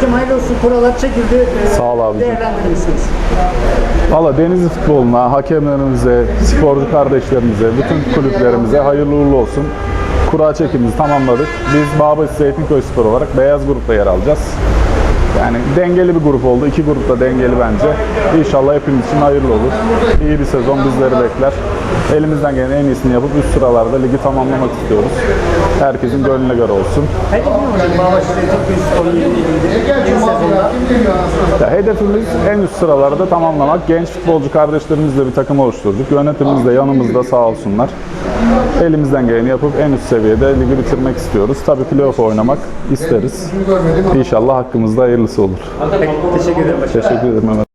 Hocam hayırlı olsun. Kurallar çekildi. Ee, Sağ ol abicim. Değerlendirir misiniz? Valla Denizli futboluna, hakemlerimize, sporcu kardeşlerimize, bütün kulüplerimize hayırlı uğurlu olsun. Kura çekimimizi tamamladık. Biz Bağbaşı Zeytinköy Spor olarak beyaz grupta yer alacağız. Yani dengeli bir grup oldu. İki grup da dengeli bence. İnşallah hepimiz için hayırlı olur. İyi bir sezon bizleri bekler. Elimizden gelen en iyisini yapıp üst sıralarda ligi tamamlamak istiyoruz. Herkesin gönlüne göre olsun. Ya hedefimiz en üst sıralarda tamamlamak. Genç futbolcu kardeşlerimizle bir takım oluşturduk. Yönetimimiz de yanımızda sağ olsunlar. Elimizden geleni yapıp en üst seviyede ligi bitirmek istiyoruz. Tabii playoff oynamak isteriz. İnşallah hakkımızda hayırlısı olur. Teşekkür ederim. Teşekkür ederim.